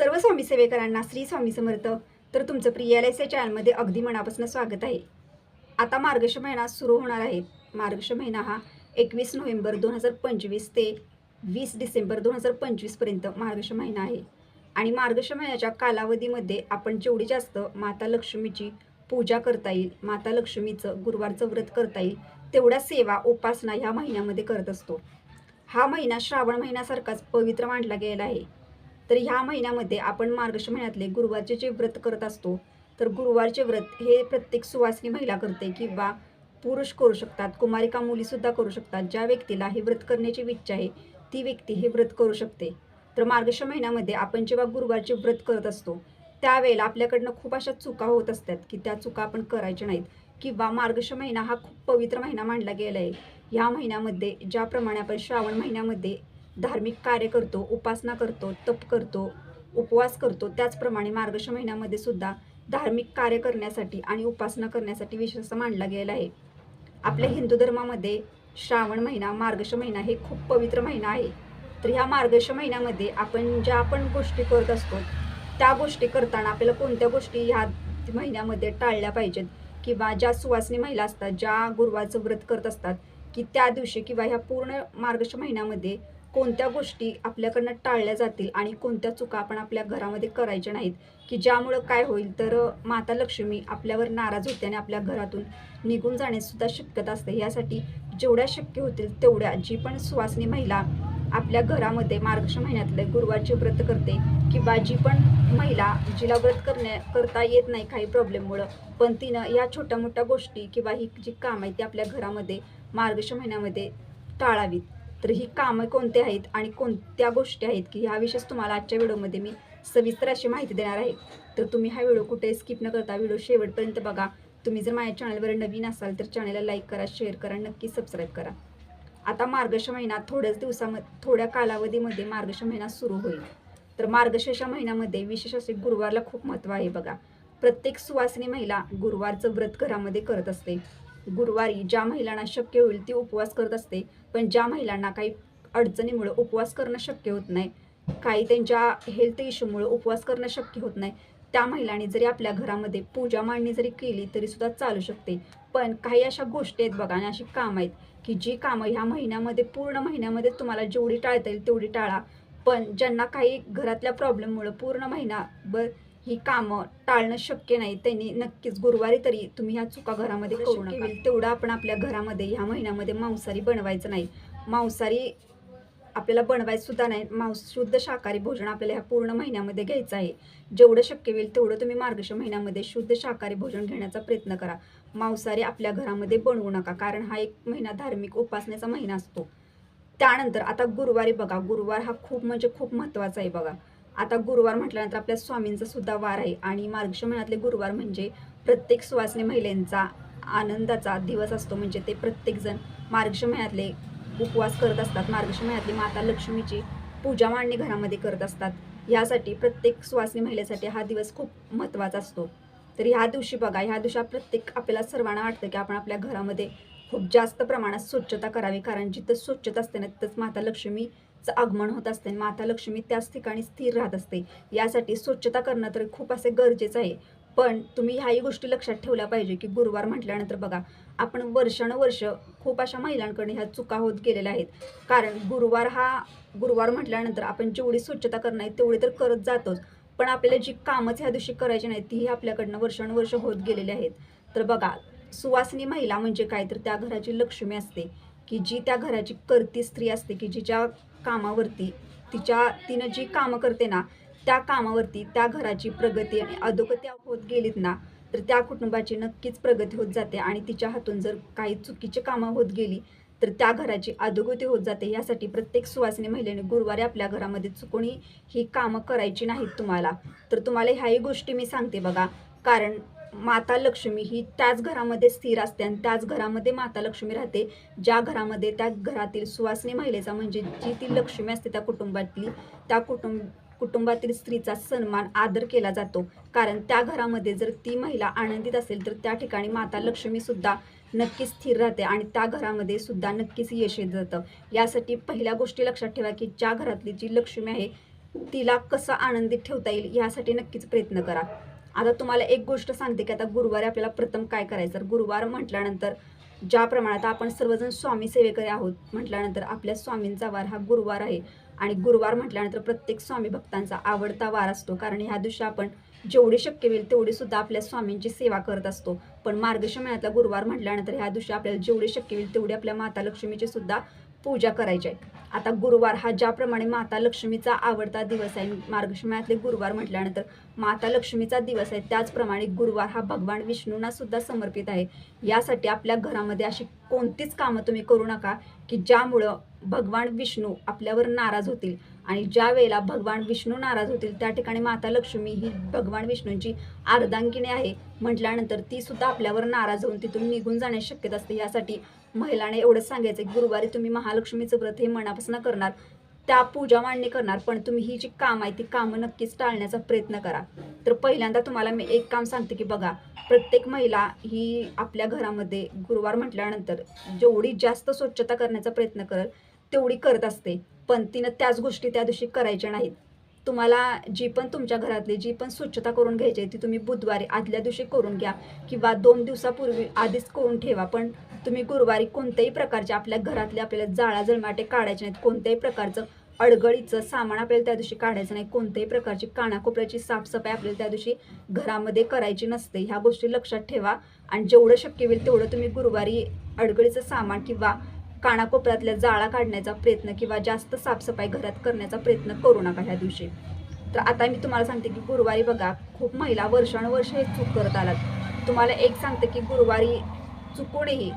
सर्व स्वामी सेवेकरांना श्री स्वामी समर्थ. तर तुमचं प्रिय एल एस या चॅनलमध्ये अगदी मनापासून स्वागत आहे. आता मार्गश महिना सुरू होणार आहे. मार्गश महिना हा एकवीस नोव्हेंबर दोन हजार पंचवीस ते वीस डिसेंबर दोन हजार पंचवीसपर्यंत मार्गश महिना आहे. आणि मार्गश महिन्याच्या कालावधीमध्ये आपण जेवढी जास्त माता लक्ष्मीची पूजा करता येईल माता लक्ष्मीचं गुरुवारचं व्रत करता येईल तेवढ्या सेवा उपासना ह्या महिन्यामध्ये करत असतो. हा महिना श्रावण महिन्यासारखाच पवित्र मानला गेला आहे. तर ह्या महिन्यामध्ये आपण मार्गश महिन्यातले गुरुवारचे जे व्रत करत असतो तर गुरुवारचे व्रत हे प्रत्येक सुवासिनी महिला करते किंवा पुरुष करू शकतात कुमारिका मुलीसुद्धा करू शकतात. ज्या व्यक्तीला हे व्रत करण्याची इच्छा आहे ती व्यक्ती हे व्रत करू शकते. तर मार्गश महिन्यामध्ये आपण जेव्हा गुरुवारचे व्रत करत असतो त्यावेळेला आपल्याकडनं खूप अशा चुका होत असतात की त्या चुका आपण करायच्या नाहीत. किंवा मार्गश महिना हा खूप पवित्र महिना मानला गेला आहे ह्या महिन्यामध्ये ज्याप्रमाणे आपण श्रावण महिन्यामध्ये धार्मिक कार्य करतो उपासना करतो तप करतो उपवास करतो. त्याचप्रमाणे मार्गश महिन्यामध्ये सुद्धा धार्मिक कार्य करण्यासाठी आणि उपासना करण्यासाठी विशेष असं मानला गेला आहे. आपल्या हिंदू धर्मामध्ये श्रावण महिना मार्गश महिना हे खूप पवित्र महिना आहे. तर ह्या मार्गश महिन्यामध्ये आपण ज्या आपण गोष्टी करत असतो त्या गोष्टी करताना आपल्याला कोणत्या गोष्टी ह्या महिन्यामध्ये टाळल्या पाहिजेत? किंवा ज्या सुवासिनी महिला असतात ज्या गुरुवारचं व्रत करत असतात की त्या दिवशी किंवा ह्या पूर्ण मार्गश महिन्यामध्ये कोणत्या गोष्टी आपल्याकडनं टाळल्या जातील आणि कोणत्या चुका आपण आपल्या घरामध्ये करायच्या नाहीत की ज्यामुळं काय होईल तर माता लक्ष्मी आपल्यावर नाराज होते आणि आपल्या घरातून निघून जाण्यासुद्धा शक्यता असते. यासाठी जेवढ्या शक्य होतील तेवढ्या जी पण सुवासिनी महिला आपल्या घरामध्ये मार्गश महिन्यातले गुरुवारचे व्रत करते किंवा जी पण महिला जिला व्रत करण्या करता येत नाही काही प्रॉब्लेममुळं पण तिनं या छोट्या मोठ्या गोष्टी किंवा ही जी कामं आहे ती आपल्या घरामध्ये मार्गश महिन्यामध्ये टाळावीत. तर ही कामं कोणती आहेत आणि कोणत्या गोष्टी आहेत? की ह्याविषयीच तुम्हाला आजच्या व्हिडिओमध्ये मी सविस्तर अशी माहिती देणार आहे. तर तुम्ही हा व्हिडिओ कुठे स्किप न करता व्हिडिओ शेवटपर्यंत बघा. तुम्ही जर माझ्या चॅनलवर नवीन असाल तर चॅनलला लाईक करा शेअर करा नक्की सबस्क्राईब करा. आता मार्गश महिना थोड्याच दिवसामध्ये थोड्या कालावधीमध्ये मार्गश महिना सुरू होईल. तर मार्गशीर्ष महिन्यामध्ये विशेष असे गुरुवारला खूप महत्त्व आहे बघा. प्रत्येक सुवासिनी महिला गुरुवारचं व्रत घरामध्ये करत असते. गुरुवारी ज्या महिलांना शक्य होईल ती उपवास करत असते पण ज्या महिलांना काही अडचणीमुळे उपवास करणं शक्य होत नाही काही त्यांच्या हेल्थ इश्यूमुळे उपवास करणं शक्य होत नाही त्या महिलांनी जरी आपल्या घरामध्ये पूजा मांडणी जरी केली तरी सुद्धा चालू शकते. पण काही अशा गोष्टी आहेत बघा आणि अशी कामं आहेत की जी कामं ह्या महिन्यामध्ये पूर्ण महिन्यामध्ये तुम्हाला जेवढी टाळता येईल तेवढी टाळा. पण ज्यांना काही घरातल्या प्रॉब्लेममुळं पूर्ण महिनाभर ही कामं टाळणं शक्य नाही. त्यांनी नक्कीच गुरुवारी तरी तुम्ही ह्या चुका घरामध्ये करू नका. तेवढं आपण आपल्या घरामध्ये ह्या महिन्यामध्ये मांसाहारी बनवायचं नाही. मांसाहारी आपल्याला बनवायचं सुद्धा नाही. मांस शुद्ध शाकाहारी भोजन आपल्याला ह्या पूर्ण महिन्यामध्ये घ्यायचं आहे. जेवढं शक्य होईल तेवढं तुम्ही मार्गश महिन्यामध्ये शुद्ध शाकाहारी भोजन घेण्याचा प्रयत्न करा. मांसाहारी आपल्या घरामध्ये बनवू नका कारण हा एक महिना धार्मिक उपासनेचा महिना असतो. त्यानंतर आता गुरुवारी बघा. गुरुवार हा खूप म्हणजे खूप महत्त्वाचा आहे बघा. आता गुरुवार म्हटल्यानंतर आपल्या स्वामींचा सुद्धा वार आहे. आणि मार्गश महिन्यातले गुरुवार म्हणजे प्रत्येक सुवासिनी महिलांचा आनंदाचा दिवस असतो. म्हणजे ते प्रत्येकजण मार्गश महिन्यातले उपवास करत असतात. मार्गश महिन्यातली माता लक्ष्मीची पूजा मांडणी घरामध्ये करत असतात. यासाठी प्रत्येक सुवासिनी महिलेसाठी हा दिवस खूप महत्त्वाचा असतो. तर ह्या दिवशी बघा ह्या दिवशी प्रत्येक आपल्याला सर्वांना वाटतं की आपण आपल्या घरामध्ये खूप जास्त प्रमाणात स्वच्छता करावी. कारण जिथं स्वच्छता असते ना तिथंच माता लक्ष्मी चं आगमन होत असते आणि माता लक्ष्मी त्याच ठिकाणी स्थिर राहत असते. यासाठी स्वच्छता करणं तर खूप असे गरजेचं आहे. पण तुम्ही ह्याही गोष्टी लक्षात ठेवल्या पाहिजे की गुरुवार म्हटल्यानंतर बघा आपण वर्षानुवर्ष खूप अशा महिलांकडे ह्या चुका होत गेलेल्या आहेत. कारण गुरुवार हा गुरुवार म्हटल्यानंतर आपण जेवढी स्वच्छता करणं आहे तेवढी तर करत जातोच. पण आपल्याला जी कामच ह्या दिवशी करायची नाही तीही आपल्याकडनं वर्षानुवर्ष होत गेलेली आहेत. तर बघा सुवासिनी महिला म्हणजे काय? तर त्या घराची लक्ष्मी असते की जी त्या घराची करती स्त्री असते की जिच्या कामावरती तिच्या तिनं जी कामं करते ना त्या कामावरती त्या घराची प्रगती आणि अधोगती होत गेलीत ना तर त्या कुटुंबाची नक्कीच प्रगती होत जाते आणि तिच्या हातून जर काही चुकीची कामं होत गेली तर त्या घराची अधोगती होत जाते. यासाठी प्रत्येक सुवासिनी महिलेने गुरुवारी आपल्या घरामध्ये चुकूनही ही कामं करायची नाहीत तुम्हाला. तर तुम्हाला ह्याही गोष्टी मी सांगते बघा. कारण माता लक्ष्मी ही त्याच घरामध्ये स्थिर असते आणि त्याच घरामध्ये माता लक्ष्मी राहते. ज्या घरामध्ये त्या घरातील सुवासिनी महिलेचा म्हणजे जी ती लक्ष्मी असते त्या कुटुंबातली त्या कुटुंब कुटुंबातील स्त्रीचा सन्मान आदर केला जातो. कारण त्या घरामध्ये जर ती महिला आनंदित असेल तर त्या ठिकाणी माता लक्ष्मी सुद्धा नक्कीच स्थिर राहते आणि त्या घरामध्ये सुद्धा नक्कीच यश येत. जातं यासाठी पहिल्या गोष्टी लक्षात ठेवा की ज्या घरातली जी लक्ष्मी आहे तिला कसं आनंदित ठेवता येईल यासाठी नक्कीच प्रयत्न करा. आता तुम्हाला एक गोष्ट सांगते की आता गुरुवारी आपल्याला प्रथम काय करायचं? तर गुरुवार म्हटल्यानंतर ज्या प्रमाणात आपण सर्वजण स्वामी सेवेकरी आहोत म्हटल्यानंतर आपल्या स्वामींचा वार हा गुरुवार आहे. आणि गुरुवार म्हटल्यानंतर प्रत्येक स्वामी भक्तांचा आवडता वार असतो. कारण ह्या दिवशी आपण जेवढी शक्य होईल तेवढी सुद्धा आपल्या स्वामींची सेवा करत असतो. पण मार्गश महिन्यातला गुरुवार म्हटल्यानंतर ह्या दिवशी आपल्याला जेवढी शक्य होईल तेवढी आपल्या माता लक्ष्मीची सुद्धा पूजा करायची आहे. आता गुरुवार हा ज्याप्रमाणे माता लक्ष्मीचा आवडता दिवस आहे मार्गश गुरुवार म्हटल्यानंतर माता लक्ष्मीचा दिवस आहे त्याचप्रमाणे गुरुवार हा भगवान विष्णूंना सुद्धा समर्पित आहे. यासाठी आपल्या घरामध्ये अशी कोणतीच कामं तुम्ही करू नका की ज्यामुळं भगवान विष्णू आपल्यावर नाराज होतील. आणि ज्या वेळेला भगवान विष्णू नाराज होतील त्या ठिकाणी माता लक्ष्मी ही भगवान विष्णूंची अर्धांगिणी आहे. म्हटल्यानंतर ती सुद्धा आपल्यावर नाराज होऊन तिथून निघून जाण्याची शक्यता असते. यासाठी महिलाने एवढंच सांगायचं की गुरुवारी तुम्ही महालक्ष्मीचं व्रत हे मनापासून करणार त्या पूजा मांडणी करणार पण तुम्ही ही जी काम आहे ती कामं नक्कीच टाळण्याचा प्रयत्न करा. तर पहिल्यांदा तुम्हाला मी एक काम सांगते की बघा प्रत्येक महिला ही आपल्या घरामध्ये गुरुवार म्हटल्यानंतर जेवढी जास्त स्वच्छता करण्याचा प्रयत्न करेल तेवढी करत असते. पण तिनं त्याच गोष्टी त्या दिवशी करायच्या नाहीत. तुम्हाला जी पण तुमच्या घरातली जी पण स्वच्छता करून घ्यायची आहे ती तुम्ही बुधवारी आदल्या दिवशी करून घ्या किंवा दोन दिवसापूर्वी आधीच करून ठेवा. पण तुम्ही गुरुवारी कोणत्याही प्रकारचे आपल्या घरातले आपल्याला जाळा जळमाटे काढायचे नाहीत कोणत्याही प्रकारचं अडगळीचं सामान आपल्याला त्या दिवशी काढायचं नाही कोणत्याही प्रकारची कानाकोपऱ्याची साफसफाई आपल्याला त्या दिवशी घरामध्ये करायची नसते. ह्या गोष्टी लक्षात ठेवा आणि जेवढं शक्य होईल तेवढं तुम्ही गुरुवारी अडगळीचं सामान किंवा कानाकोपऱ्यातल्या जाळा काढण्याचा प्रयत्न किंवा जास्त साफसफाई घरात करण्याचा प्रयत्न करू नका ह्या दिवशी. तर आता मी तुम्हाला सांगते की गुरुवारी बघा खूप महिला वर्षानुवर्ष हे चूक करत आलात तुम्हाला एक सांगते की गुरुवारी चुकूनही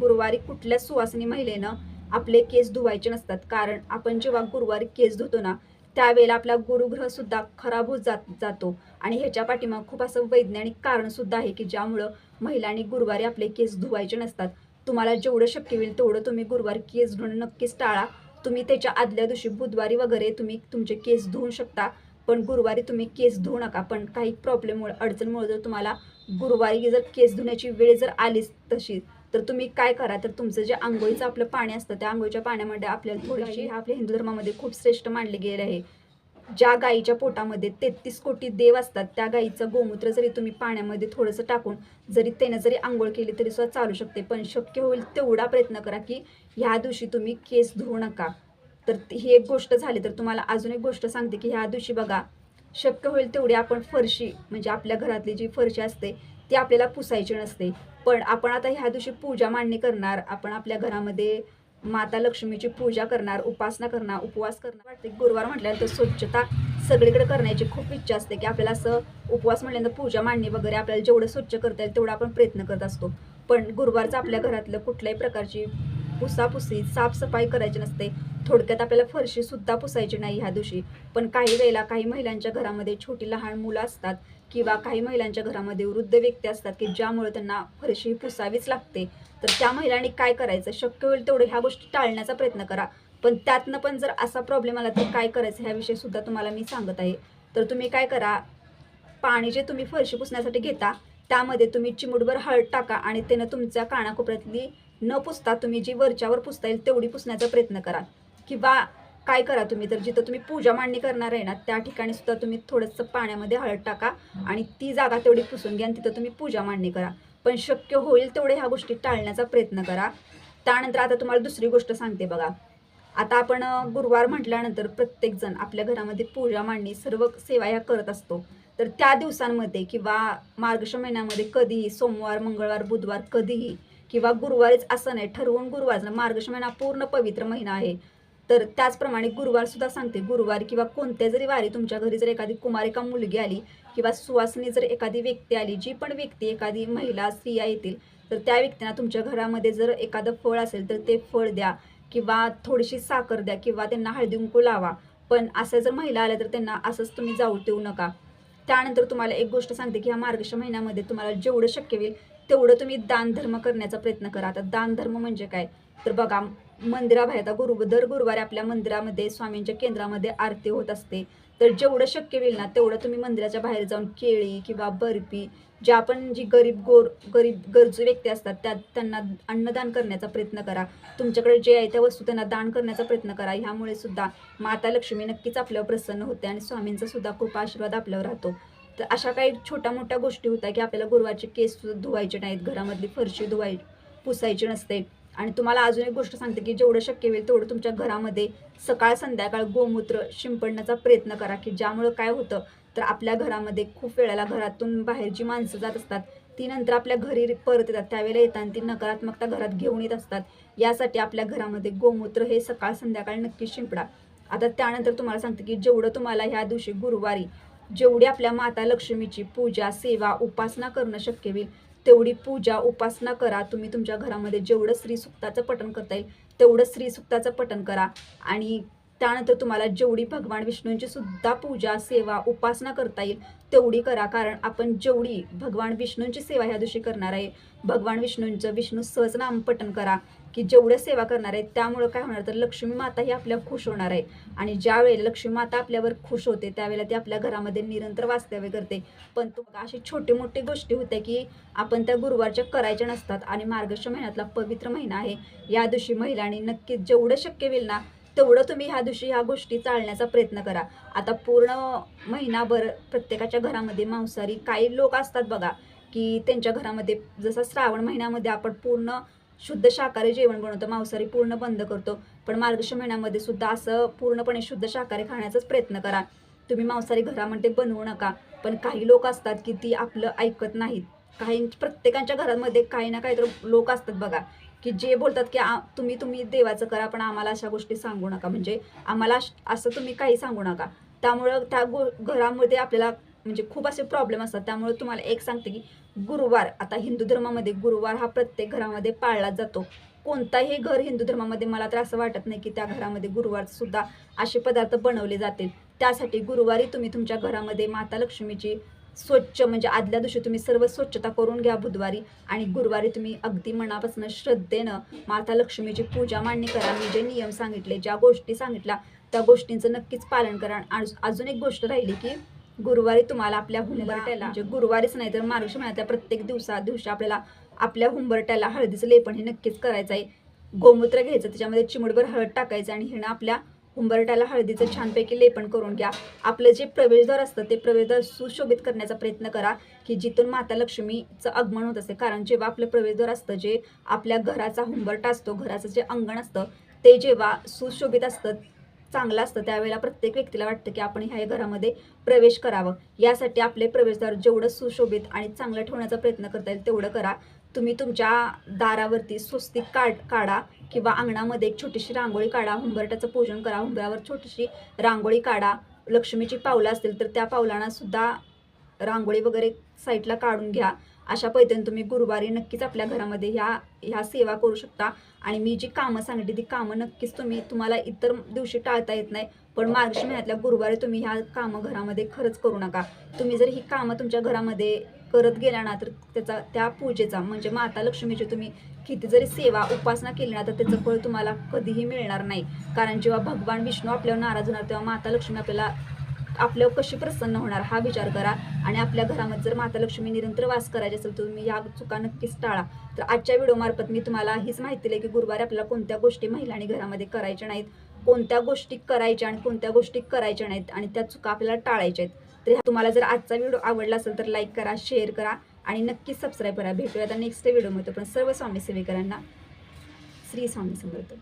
गुरुवारी कुठल्या सुवासनी महिलेनं आपले केस धुवायचे नसतात. कारण आपण जेव्हा गुरुवारी केस धुतो ना त्यावेळेला आपला गुरुग्रह सुद्धा खराब होत जात जातो. आणि ह्याच्या पाठीमाग खूप असं वैज्ञानिक कारणसुद्धा आहे की ज्यामुळं महिलांनी गुरुवारी आपले केस धुवायचे नसतात. तुम्हाला जेवढं शक्य होईल तेवढं तुम्ही गुरुवारी केस धुणं नक्कीच टाळा. तुम्ही त्याच्या आदल्या दिवशी बुधवारी वगैरे तुम्ही तुमचे केस धुवू शकता पण गुरुवारी तुम्ही केस धुवू नका. पण काही प्रॉब्लेममुळे अडचणमुळे जर तुम्हाला गुरुवारी जर केस धुण्याची वेळ जर आलीच तशी तर तुम्ही काय करा? तर तुमचं जे आंघोळीचं आपलं पाणी असतं त्या आंघोळीच्या पाण्यामध्ये आपल्याला थोडीशी आपल्या हिंदू धर्मामध्ये खूप श्रेष्ठ मानले गेले आहे. ज्या गाईच्या पोटामध्ये तेहतीस कोटी देव असतात त्या गाईचं गोमूत्र जरी तुम्ही पाण्यामध्ये थोडंसं टाकून जरी त्यानं जरी आंघोळ केली तरी सुद्धा चालू शकते. पण शक्य होईल तेवढा प्रयत्न करा की ह्या दिवशी तुम्ही केस धुवू नका. तर ती- ही एक गोष्ट झाली तर तुम्हाला अजून एक गोष्ट सांगते की ह्या दिवशी बघा शक्य होईल तेवढी आपण फरशी म्हणजे आपल्या घरातली जी फरशी असते ती आपल्याला पुसायची नसते. पण आपण आता ह्या दिवशी पूजा मांडणी करणार आपण आपल्या घरामध्ये माता लक्ष्मीची पूजा करणार उपासना करणार उपवास करणार. वाटते गुरुवार म्हटल्यानंतर स्वच्छता सगळीकडे करण्याची खूप इच्छा असते की आपल्याला असं उपवास म्हटल्यानंतर पूजा मांडणी वगैरे आपल्याला जेवढं स्वच्छ करता येईल तेवढा आपण प्रयत्न करत असतो. पण गुरुवारचं आपल्या घरातलं कुठल्याही प्रकारची पुसापुसी साफसफाई करायची नसते. थोडक्यात आपल्याला फरशी सुद्धा पुसायची नाही ह्या दिवशी. पण काही वेळेला काही महिलांच्या घरामध्ये छोटी लहान मुलं असतात किंवा काही महिलांच्या घरामध्ये वृद्ध व्यक्ती असतात की ज्यामुळे त्यांना फरशी पुसावीच लागते. तर त्या महिलांनी काय करायचं? शक्य होईल तेवढं ह्या गोष्टी टाळण्याचा प्रयत्न करा. पण त्यातनं पण जर असा प्रॉब्लेम आला तर काय करायचं? ह्याविषयी सुद्धा तुम्हाला मी सांगत आहे. तर तुम्ही काय करा? पाणी जे तुम्ही फरशी पुसण्यासाठी घेता त्यामध्ये तुम्ही चिमुटभर हळद टाका आणि त्यानं तुमच्या कानाकोपऱ्यातली न पुसता तुम्ही जी वरच्यावर पुसता येईल तेवढी पुसण्याचा प्रयत्न करा. किंवा काय करा तुम्ही तर जिथं तुम्ही पूजा मांडणी करणार आहे ना त्या ठिकाणी सुद्धा तुम्ही थोडंसं पाण्यामध्ये हळद टाका आणि ती जागा तेवढी पुसून घ्या आणि तिथं तुम्ही पूजा मांडणी करा. पण शक्य होईल तेवढे ह्या गोष्टी टाळण्याचा प्रयत्न करा. त्यानंतर आता तुम्हाला दुसरी गोष्ट सांगते बघा. आता आपण गुरुवार म्हटल्यानंतर प्रत्येकजण आपल्या घरामध्ये पूजा मांडणी सर्व सेवा ह्या करत असतो. तर त्या दिवसांमध्ये किंवा मार्गश महिन्यामध्ये कधीही सोमवार मंगळवार बुधवार कधीही किंवा गुरुवारीच असं नाही ठरवून गुरुवार मार्गश महिना पूर्ण पवित्र महिना आहे. तर त्याचप्रमाणे गुरुवार सुद्धा सांगते गुरुवारी किंवा कोणत्या जरी वारी तुमच्या घरी जर एखादी कुमारिका मुलगी आली किंवा सुवासनी जर एखादी व्यक्ती आली जी पण व्यक्ती एखादी महिला स्त्रिया येतील तर त्या व्यक्तींना तुमच्या घरामध्ये जर एखादं फळ असेल तर ते फळ द्या किंवा थोडीशी साखर द्या किंवा त्यांना हळदी कुंकू लावा. पण असं जर महिला आल्या तर त्यांना असंच तुम्ही जाऊ देऊ नका. त्यानंतर तुम्हाला एक गोष्ट सांगते की ह्या मार्गश महिन्यामध्ये तुम्हाला जेवढं शक्य होईल तेवढं तुम्ही दानधर्म करण्याचा प्रयत्न करा. आता दानधर्म म्हणजे काय? तर बघा मंदिराबाहेर आता गुरु दर गुरुवारी आपल्या मंदिरामध्ये स्वामींच्या केंद्रामध्ये आरती होत असते. तर जेवढं शक्य होईल ना तेवढं तुम्ही मंदिराच्या बाहेर जाऊन केळी किंवा बर्फी ज्या आपण जी गरीब गोर गरीब गरजू व्यक्ती असतात त्या त्यांना अन्नदान करण्याचा प्रयत्न करा. तुमच्याकडे जे आहे त्या वस्तू त्यांना दान करण्याचा प्रयत्न करा. ह्यामुळे सुद्धा माता लक्ष्मी नक्कीच आपल्यावर प्रसन्न होते आणि स्वामींचा सुद्धा कृपा आशीर्वाद आपल्यावर राहतो. तर अशा काही छोट्या मोठ्या गोष्टी होत्या की आपल्याला गुरुवारचे केस धुवायचे नाहीत घरामधली फरशी धुवाय पुसायची नसते. आणि तुम्हाला अजून एक गोष्ट सांगते की जेवढं शक्य होईल तेवढं तुमच्या घरामध्ये सकाळ संध्याकाळ गोमूत्र शिंपडण्याचा प्रयत्न करा की ज्यामुळं काय होतं तर आपल्या घरामध्ये खूप वेळेला घरातून बाहेरची माणसं जात असतात. ती नंतर आपल्या घरी परत येतात. त्यावेळेला येताना ती नकारात्मकता घरात घेऊन येत असतात. यासाठी आपल्या घरामध्ये गोमूत्र हे सकाळ संध्याकाळ नक्की शिंपडा. आता त्यानंतर तुम्हाला सांगते की जेवढं तुम्हाला ह्या दिवशी गुरुवारी जेवढी आपल्या माता लक्ष्मीची पूजा सेवा उपासना करणं शक्य होईल तेवढी पूजा उपासना करा. तुम्ही तुमच्या घरामध्ये जेवढं श्रीसुक्ताचं पठण करता येईल तेवढं श्रीसुक्ताचं पठण करा. आणि त्यानंतर तुम्हाला जेवढी भगवान विष्णूंची सुद्धा पूजा सेवा उपासना करता येईल तेवढी करा. कारण आपण जेवढी भगवान विष्णूंची सेवा ह्या दिवशी करणार आहे भगवान विष्णूंचं विष्णू सहस्रनाम पठण करा. की जेवढं सेवा करणार आहे त्यामुळं काय होणार? तर लक्ष्मी माता ही आपल्या खुश होणार आहे. आणि ज्या वेळेला लक्ष्मी माता आपल्यावर खुश होते त्यावेळेला ती आपल्या घरामध्ये निरंतर वास्तव्य करते. पण तू अशी छोटी मोठी गोष्टी होत्या की आपण त्या गुरुवारच्या करायच्या नसतात आणि मार्गश महिन्यातला पवित्र महिना आहे या दिवशी महिलांनी नक्कीच जेवढं शक्य होईल ना तेवढं तुम्ही ह्या दिवशी ह्या गोष्टी चालण्याचा प्रयत्न करा. आता पूर्ण महिनाभर प्रत्येकाच्या घरामध्ये मांसाहारी काही लोक असतात बघा की त्यांच्या घरामध्ये जसं श्रावण महिन्यामध्ये आपण पूर्ण शुद्ध शाकाहारी जेवण बनवतो मांसाहारी पूर्ण बंद करतो. पण मार्गशीर्ष महिन्यामध्ये सुद्धा असं पूर्णपणे शुद्ध शाकाहारी खाण्याचाच प्रयत्न करा. तुम्ही मांसाहारी घरामध्ये बनवू नका पण काही लोक असतात की ती आपलं ऐकत नाहीत. काही प्रत्येकाच्या घरामध्ये काही ना काही तर लोक असतात बघा की जे बोलतात की तुम्ही तुम्ही देवाचं करा पण आम्हाला अशा गोष्टी सांगू नका. म्हणजे आम्हाला असं तुम्ही काही सांगू नका. त्यामुळं त्या गो घरामध्ये आपल्याला म्हणजे खूप असे प्रॉब्लेम असतात. त्यामुळे तुम्हाला एक सांगते की गुरुवार आता हिंदू धर्मामध्ये गुरुवार हा प्रत्येक घरामध्ये पाळला जातो. कोणताही घर हिंदू धर्मामध्ये मला तर असं वाटत नाही की त्या घरामध्ये गुरुवार सुद्धा असे पदार्थ बनवले जातील. त्यासाठी गुरुवारी तुम्ही तुमच्या घरामध्ये माता लक्ष्मीची स्वच्छ म्हणजे आदल्या दिवशी तुम्ही सर्व स्वच्छता करून घ्या बुधवारी आणि गुरुवारी तुम्ही अगदी मनापासून श्रद्धेनं माता लक्ष्मीची पूजा मांडणी करा. मी जे नियम सांगितले ज्या गोष्टी सांगितल्या त्या गोष्टींचं नक्कीच पालन करा. अजून एक गोष्ट राहिली की गुरुवारी तुम्हाला आपल्या हुंबरट्याला म्हणजे गुरुवारीच नाही तर मार्गशीर्ष महिन्यातल्या प्रत्येक दिवसा दिवशी आपल्याला आपल्या हुंबरट्याला हळदीचं लेपन हे नक्कीच करायचं आहे गोमूत्र घ्यायचं त्याच्यामध्ये चिमुटभर हळद टाकायचं आणि हिनं आपल्या हुंबरट्याला हळदीचं छानपैकी लेपन करून घ्या. आपलं जे प्रवेशद्वार असतं ते प्रवेशद्वार सुशोभित करण्याचा प्रयत्न करा की जिथून माता लक्ष्मीचं आगमन होत असते. कारण जेव्हा आपलं प्रवेशद्वार असतं जे आपल्या घराचा हुंबरटा असतो घराचं जे अंगण असतं ते जेव्हा सुशोभित असतं चांगलं असतं. त्यावेळेला प्रत्येक व्यक्तीला वाटतं की आपण ह्या घरामध्ये प्रवेश करावं. यासाठी आपले प्रवेशद्वार जेवढं सुशोभित आणि चांगलं ठेवण्याचा प्रयत्न करता येईल तेवढं करा. तुम्ही तुमच्या दारावरती स्वस्तिक काढ काढा किंवा अंगणामध्ये एक छोटीशी रांगोळी काढा. हुंबरट्याचं पूजन करा. हुंबऱ्यावर छोटीशी रांगोळी काढा. लक्ष्मीची पावलं असतील तर त्या पावलांना सुद्धा रांगोळी वगैरे साईडला काढून घ्या. अशा पद्धतीने तुम्ही गुरुवारी नक्कीच आपल्या घरामध्ये ह्या ह्या सेवा करू शकता. आणि मी जी कामं सांगितली ती कामं नक्कीच तुम्ही तुम्हाला इतर दिवशी टाळता येत नाही. पण मार्गशीर्ष महिन्यातल्या गुरुवारी तुम्ही ह्या कामं घरामध्ये खरंच करू नका. तुम्ही जर ही कामं तुमच्या घरामध्ये करत गेला ना तर त्याचा त्या पूजेचा म्हणजे माता लक्ष्मीची तुम्ही किती जरी सेवा उपासना केली ना तर त्याचं फळ तुम्हाला कधीही मिळणार नाही. कारण जेव्हा भगवान विष्णू आपल्यावर नाराज होणार तेव्हा माता लक्ष्मी आपल्याला आपल्यावर कशी प्रसन्न होणार हा विचार करा. आणि आपल्या घरामध्ये जर माता लक्ष्मी निरंतर वास करायचे असेल तर तुम्ही या चुका नक्कीच टाळा. तर आजच्या व्हिडिओमार्फत मी तुम्हाला हीच माहिती दिली की गुरुवारी आपल्याला कोणत्या गोष्टी महिलांनी घरामध्ये करायच्या नाहीत कोणत्या गोष्टी करायच्या आणि कोणत्या गोष्टी करायच्या नाहीत आणि त्या चुका आपल्याला टाळायच्या आहेत. तर ह्या- तुम्हाला जर आजचा व्हिडिओ आवडला असेल तर लाईक करा शेअर करा आणि नक्कीच सबस्क्राईब करा. भेटूया आता नेक्स्ट व्हिडिओमध्ये पण सर्व स्वामी सेवेकरांना श्री स्वामी समर्थ.